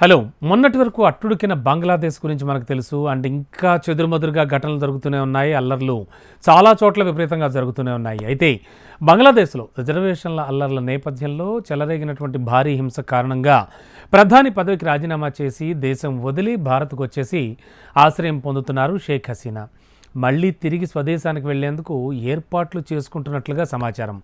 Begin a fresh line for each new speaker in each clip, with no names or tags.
Hello మొన్నటి వరకు అట్టుడికిన బంగ్లాదేశ్ గురించి మనకు తెలుసు అండ్ ఇంకా చెదురుమదురుగా ఘటనలు జరుగుతూనే ఉన్నాయి అల్లర్లు చాలా చోట్ల విపరీతంగా జరుగుతూనే ఉన్నాయి. అయితే బంగ్లాదేశ్లో రిజర్వేషన్ల అల్లర్ల నేపథ్యంలో చెలరేగినటువంటి భారీ హింస కారణంగా ప్రధాని పదవికి రాజీనామా చేసి దేశం వదిలి భారత్కు వచ్చేసి ఆశ్రయం పొందుతున్నారు షేక్ హసీనా. మళ్ళీ తిరిగి స్వదేశానికి వెళ్ళేందుకు ఏర్పాట్లు చేసుకుంటున్నట్లుగా సమాచారం.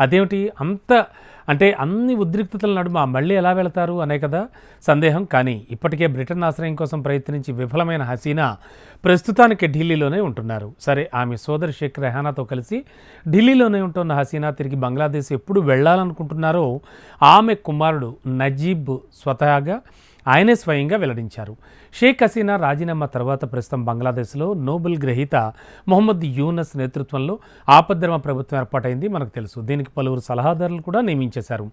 అదేమిటి? అంత అంటే అన్ని ఉద్రిక్తతల నడుమ మళ్ళీ ఎలా వెళతారు అనే కదా సందేహం. కానీ ఇప్పటికే బ్రిటన్ ఆశ్రయం కోసం ప్రయత్నించి విఫలమైన హసీనా ప్రస్తుతానికి ఢిల్లీలోనే ఉంటున్నారు. సరే ఆమె సోదరి షేక్ రెహానాతో కలిసి ఢిల్లీలోనే ఉంటున్న హసీనా తిరిగి బంగ్లాదేశ్ ఎప్పుడు వెళ్ళాలనుకుంటున్నారో ఆమె కుమారుడు నజీబ్ స్వతహాగా ఆయనే స్వయంగా వెల్లడించారు. షేక్ హసీనా రాజీనామా తర్వాత ప్రస్తుతం బంగ్లాదేశ్లో నోబెల్ గ్రహీత మొహమ్మద్ యూనస్ నేతృత్వంలో ఆపద్ధర్మ ప్రభుత్వం ఏర్పాటైంది. మనకు తెలుసు. దీనికి పలువురు సలహాదారులు కూడా నియమించేశారు.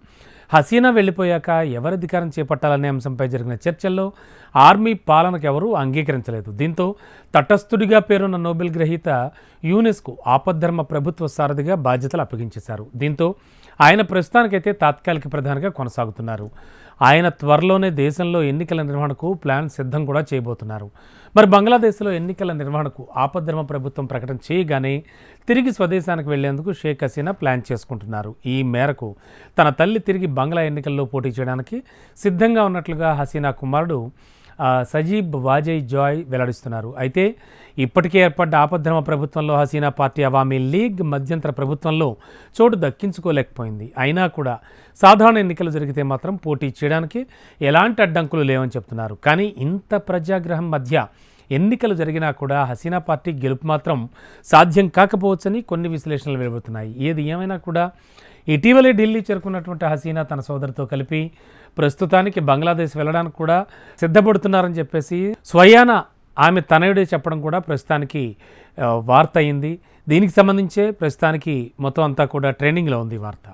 హసీనా వెళ్ళిపోయాక ఎవరు అధికారం చేపట్టాలనే అంశంపై జరిగిన చర్చల్లో ఆర్మీ పాలనకు ఎవరూ అంగీకరించలేదు. దీంతో తటస్థుడిగా పేరున్న నోబెల్ గ్రహీత యూనెస్కు ఆపద్ధర్మ ప్రభుత్వ సారథిగా బాధ్యతలు అప్పగించేశారు. దీంతో ఆయన ప్రస్తుతానికైతే తాత్కాలిక ప్రధానిగా కొనసాగుతున్నారు. ఆయన త్వరలోనే దేశంలో ఎన్నికల నిర్వహణకు ప్లాన్ సిద్ధం కూడా చేయబోతున్నారు. మరి బంగ్లాదేశ్లో ఎన్నికల నిర్వహణకు ఆపద్ధర్మ ప్రభుత్వం ప్రకటన చేయగానే తిరిగి స్వదేశానికి వెళ్ళేందుకు షేక్ హసీనా ప్లాన్ చేసుకుంటున్నారు. ఈ మేరకు తన తల్లి తిరిగి బంగ్లా ఎన్నికల్లో పోటీ చేయడానికి సిద్ధంగా ఉన్నట్లుగా హసీనా కుమారుడు సజీబ్ వాజయ్ జాయ్ వెల్లడిస్తున్నారు. అయితే ఇప్పటికే ఏర్పడ్డ ఆపద్ధర్మ ప్రభుత్వంలో హసీనా పార్టీ అవామీ లీగ్ మధ్యంతర ప్రభుత్వంలో చోటు దక్కించుకోలేకపోయింది. అయినా కూడా సాధారణ ఎన్నికలు జరిగితే మాత్రం పోటీ చేయడానికి ఎలాంటి అడ్డంకులు లేవని చెప్తున్నారు. కానీ ఇంత ప్రజాగ్రహం మధ్య ఎన్నికలు జరిగినా కూడా హసీనా పార్టీ గెలుపు మాత్రం సాధ్యం కాకపోవచ్చని కొన్ని విశ్లేషణలు వెలువడుతున్నాయి. ఏది ఏమైనా కూడా ఇటీవలే ఢిల్లీ చేరుకున్నటువంటి హసీనా తన సోదరితో కలిపి ప్రస్తుతానికి బంగ్లాదేశ్ వెళ్ళడానికి కూడా సిద్ధపడుతున్నారని చెప్పేసి స్వయాన ఆమె తనయుడే చెప్పడం కూడా ప్రస్తుతానికి వార్త అయింది. దీనికి సంబంధించే ప్రస్తుతానికి మొత్తం అంతా కూడా ట్రెండింగ్లో ఉంది వార్త.